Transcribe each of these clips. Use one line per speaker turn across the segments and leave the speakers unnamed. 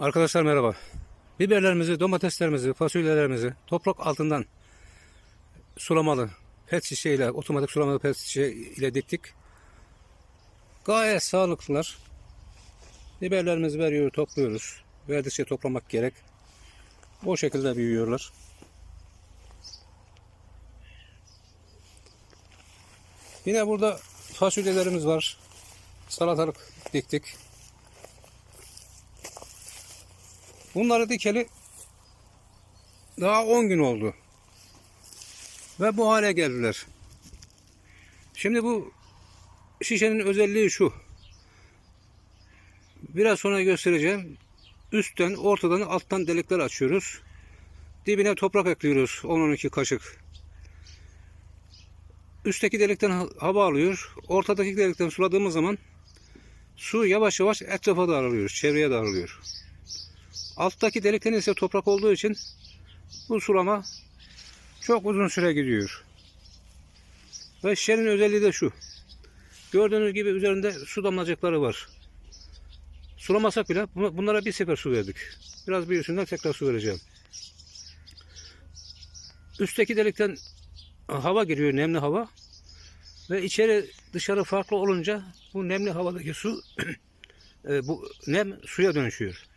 Arkadaşlar merhaba. Biberlerimizi, domateslerimizi, fasulyelerimizi toprak altından sulamalı pet şişeyle, otomatik sulamalı pet şişe ile diktik. Gayet sağlıklılar. Biberlerimizi veriyor, topluyoruz. Verdikçe toplamak gerek. O şekilde büyüyorlar. Yine burada fasulyelerimiz var. Salatalık diktik. Bunları dikeli daha 10 gün oldu. Ve bu hale geldiler. Şimdi bu şişenin özelliği şu. Biraz sonra göstereceğim. Üstten, ortadan, alttan delikler açıyoruz. Dibine toprak ekliyoruz. 10-12 kaşık. Üstteki delikten ha- hava alıyor. Ortadaki delikten suladığımız zaman su yavaş yavaş etrafa dağılıyor. Çevreye dağılıyor. Alttaki delikten ise toprak olduğu için bu sulama çok uzun süre gidiyor. Ve şişenin özelliği de şu. Gördüğünüz gibi üzerinde su damlacıkları var. Sulamasak bile bu- bunlara bir sefer su verdik. Biraz büyüsünler tekrar su vereceğim. Üstteki delikten hava giriyor, nemli hava. Ve içeri dışarı farklı olunca bu nemli havadaki su e, bu nem suya dönüşüyor.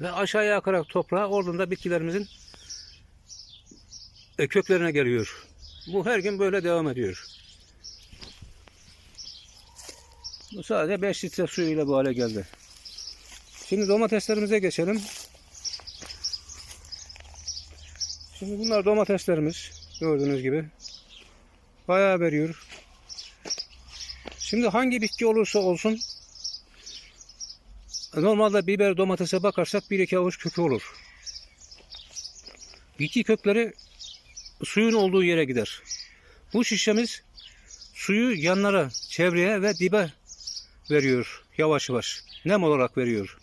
Ve aşağıya akarak toprağa oradan da bitkilerimizin e, köklerine geliyor. Bu her gün böyle devam ediyor. Bu sadece 5 litre suyuyla bu hale geldi. Şimdi domateslerimize geçelim. Şimdi bunlar domateslerimiz. Gördüğünüz gibi. Bayağı veriyor. Şimdi hangi bitki olursa olsun Normalde biber domatese bakarsak bir iki avuç kökü olur. Bitki kökleri suyun olduğu yere gider. Bu şişemiz suyu yanlara, çevreye ve dibe veriyor yavaş yavaş. Nem olarak veriyor.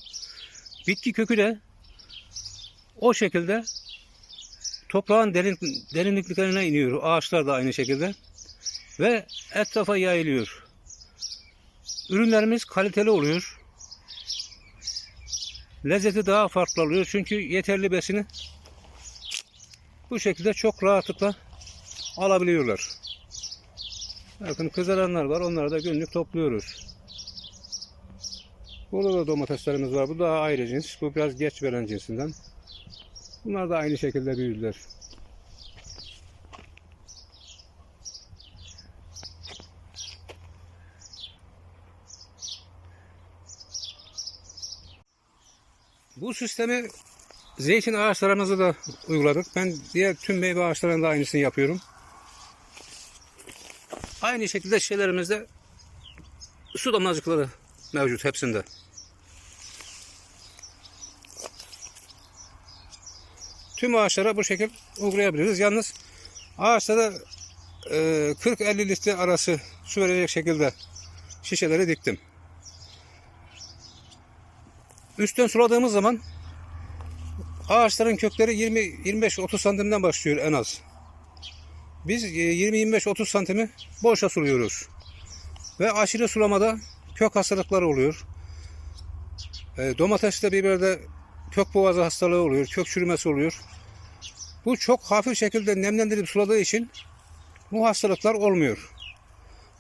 Bitki kökü de o şekilde toprağın derin, derinliklerine iniyor. Ağaçlar da aynı şekilde. Ve etrafa yayılıyor. Ürünlerimiz kaliteli oluyor lezzeti daha farklı oluyor. Çünkü yeterli besini bu şekilde çok rahatlıkla alabiliyorlar. Bakın kızaranlar var. Onları da günlük topluyoruz. Burada da domateslerimiz var. Bu daha ayrı cins. Bu biraz geç veren cinsinden. Bunlar da aynı şekilde büyüdüler. Bu sistemi zeytin ağaçlarımızı da uyguladık. Ben diğer tüm meyve ağaçlarında aynısını yapıyorum. Aynı şekilde şeylerimizde su damlacıkları mevcut hepsinde. Tüm ağaçlara bu şekil uygulayabiliriz. Yalnız ağaçlara e, 40-50 litre arası su verecek şekilde şişeleri diktim. Üstten suladığımız zaman ağaçların kökleri 20-25-30 santimden başlıyor en az. Biz e, 20-25-30 santimi boşa suluyoruz. Ve aşırı sulamada kök hastalıkları oluyor. E, Domateste, biberde kök boğazı hastalığı oluyor, kök çürümesi oluyor. Bu çok hafif şekilde nemlendirip suladığı için bu hastalıklar olmuyor.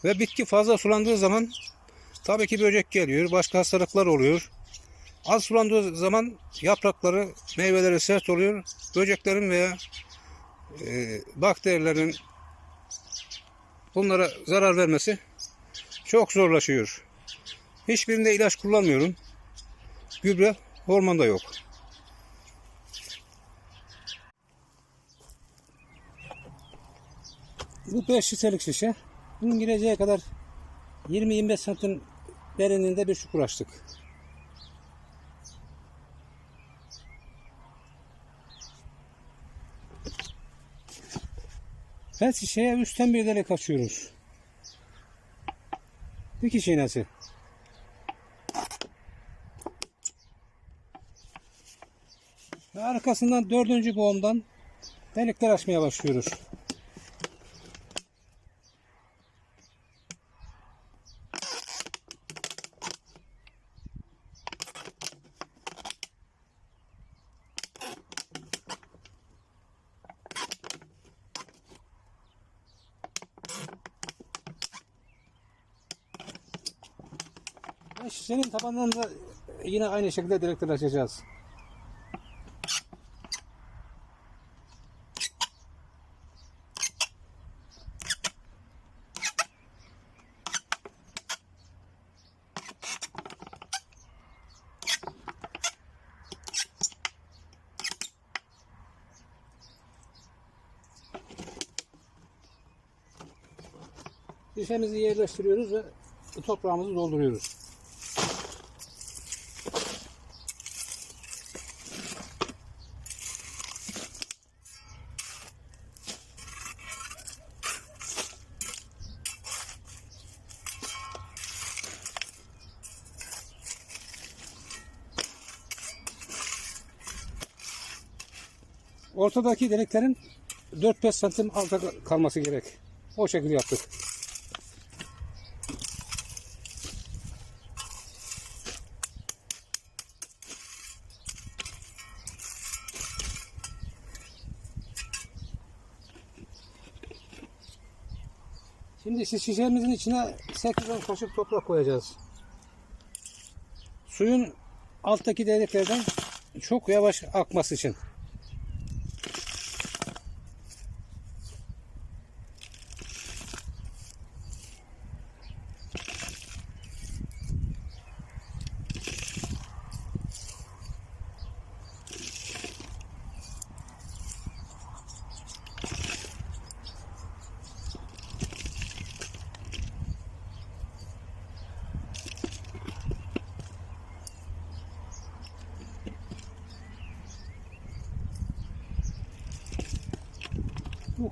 Ve bitki fazla sulandığı zaman tabii ki böcek geliyor, başka hastalıklar oluyor. Az sulandığı zaman yaprakları, meyveleri sert oluyor. Böceklerin veya e, bakterilerin bunlara zarar vermesi çok zorlaşıyor. Hiçbirinde ilaç kullanmıyorum. Gübre, hormon yok. Bu 5 litrelik şişe. Bunun gireceği kadar 20-25 santim derinliğinde bir çukur açtık. Her şişeye üstten bir delik açıyoruz. Dikiş iğnesi. Ve arkasından dördüncü boğumdan delikler açmaya başlıyoruz. Senin tabandan da yine aynı şekilde direktör açacağız. Şişemizi yerleştiriyoruz ve toprağımızı dolduruyoruz. Ortadaki deliklerin 4-5 santim alta kalması gerek. O şekilde yaptık. Şimdi şi- şişemizin içine 8-10 kaşık toprak koyacağız. Suyun alttaki deliklerden çok yavaş akması için.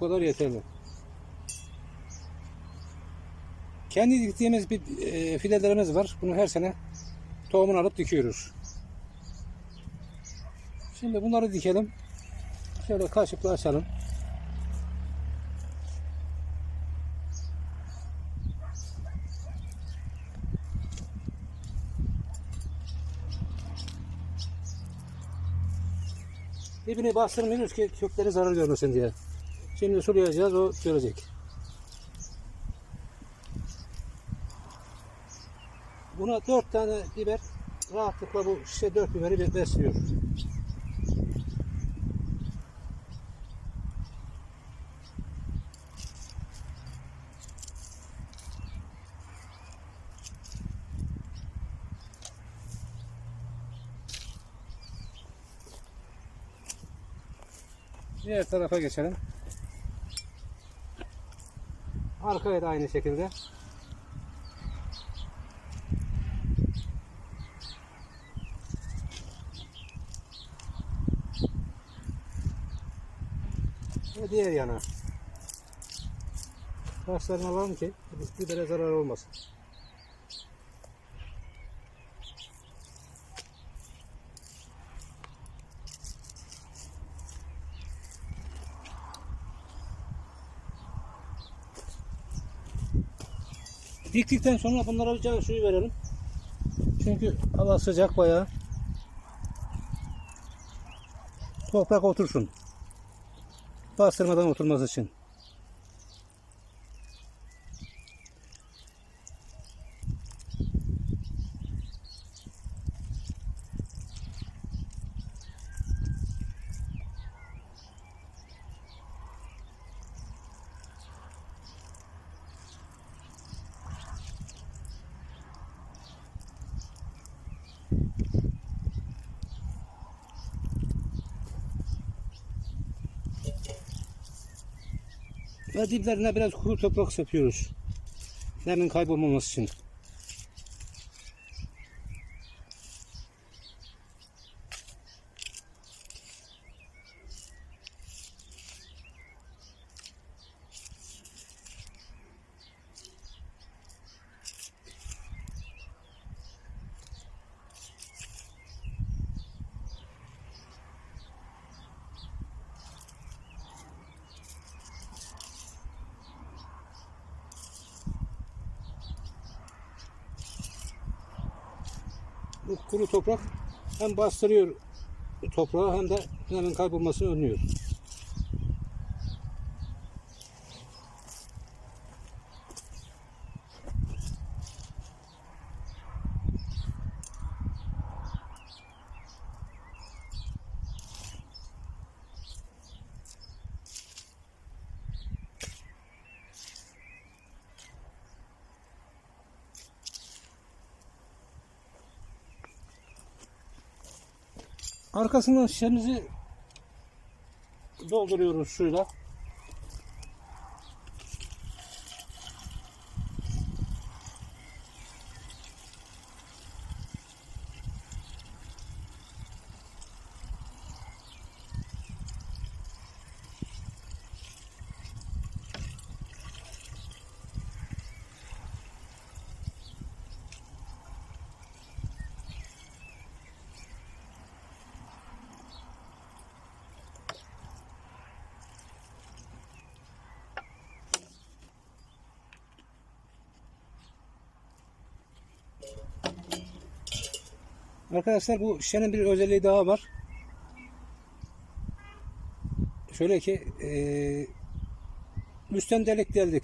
Kadar yeterli. Kendi diktiğimiz bir e, fidelerimiz var. Bunu her sene tohumunu alıp dikiyoruz. Şimdi bunları dikelim. Şöyle kaşıkla açalım. Dibini bastırmıyoruz ki kökleri zarar görmesin diye. Şimdi sulayacağız o görecek. Buna dört tane biber rahatlıkla bu şişe dört biberi be- besliyor. Diğer tarafa geçelim. Arkaya da aynı şekilde. Ve diğer yana. Başlarını alalım ki bibere zarar olmasın. Diktikten sonra bunlara bir suyu verelim. Çünkü hava sıcak bayağı. Toprak otursun. Bastırmadan oturması için. Ve diplerine biraz kuru toprak sapıyoruz. Nemin kaybolmaması için. Bu kuru toprak hem bastırıyor toprağı hem de nemin kaybolmasını önlüyor. Arkasından şişemizi dolduruyoruz suyla. Arkadaşlar bu şişenin bir özelliği daha var. Şöyle ki eee üstten delik deldik.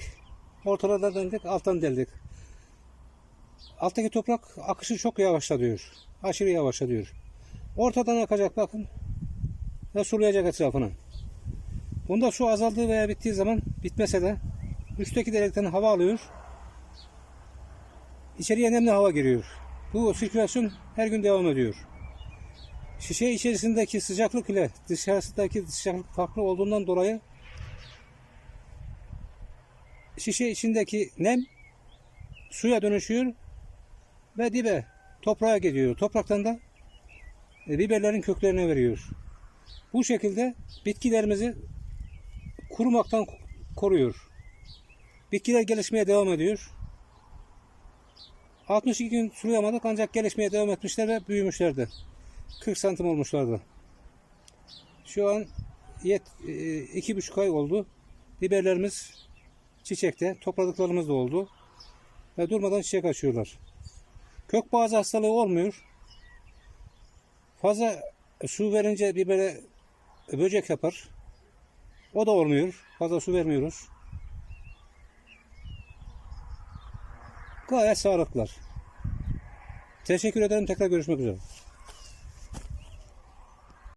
Ortalardan deldik, alttan deldik. Alttaki toprak akışı çok yavaşlatıyor. Aşırı yavaşlatıyor. Ortadan akacak bakın. Ve sulayacak etrafını. Bunda su azaldığı veya bittiği zaman bitmese de üstteki delikten hava alıyor. İçeriye nemli hava giriyor. Bu sirkülasyon her gün devam ediyor. Şişe içerisindeki sıcaklık ile dışarısındaki sıcaklık farklı olduğundan dolayı şişe içindeki nem suya dönüşüyor ve dibe toprağa gidiyor. Topraktan da e, biberlerin köklerine veriyor. Bu şekilde bitkilerimizi kurumaktan koruyor. Bitkiler gelişmeye devam ediyor. 62 gün sulayamadık ancak gelişmeye devam etmişler ve büyümüşlerdi. 40 santim olmuşlardı. Şu an yet, e, iki buçuk ay oldu. Biberlerimiz çiçekte, topladıklarımız da oldu. Ve durmadan çiçek açıyorlar. Kök bazı hastalığı olmuyor. Fazla su verince bibere böcek yapar. O da olmuyor. Fazla su vermiyoruz. Gayet sağlıklılar. Teşekkür ederim. Tekrar görüşmek üzere.